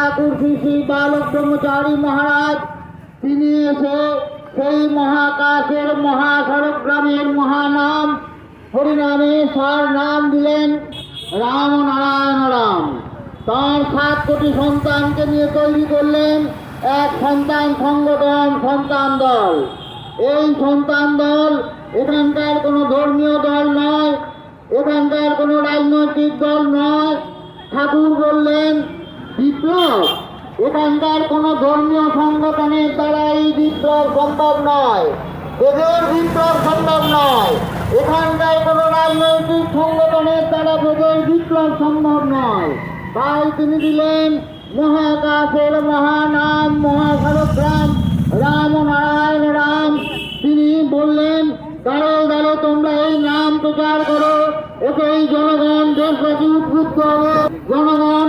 ঠাকুর শ্রী বালক ব্রহ্মচারী মহারাজ, তিনি এসে সেই মহাকাশের মহাসড়ক গ্রামের মহানাম, হরিনামে সার নাম দিলেন রাম নারায়ণ রাম। তার সাত কোটি সন্তানকে নিয়ে তৈরি করলেন এক সন্তান সংগঠন, সন্তান দল। এই সন্তান দল এখানকার কোনো ধর্মীয় দল নয়, এখানকার কোনো রাজনৈতিক দল নয়। ঠাকুর বললেন বিপ্লব। এখানকার কোনো ধর্মীয় সংগঠনের দ্বারা এই বিপ্লব সম্ভব নয়। এদের বিপ্লব সম্ভব নয়। এখানকার কোনো রাজনৈতিক সংগঠনের দ্বারা এদের বিপ্লব সম্ভব নয়। তাই তিনি দিলেন মহাকাশের মহানাম মহাসারগ্রাম রাম রাম নারায়ণ রাম। তিনি বললেন দাঁড়ো দাঁড়ো তোমরা এই নাম প্রচার করো এতে এই জনগণ দেশবাসী উদ্বুদ্ধ হবে। জনগণ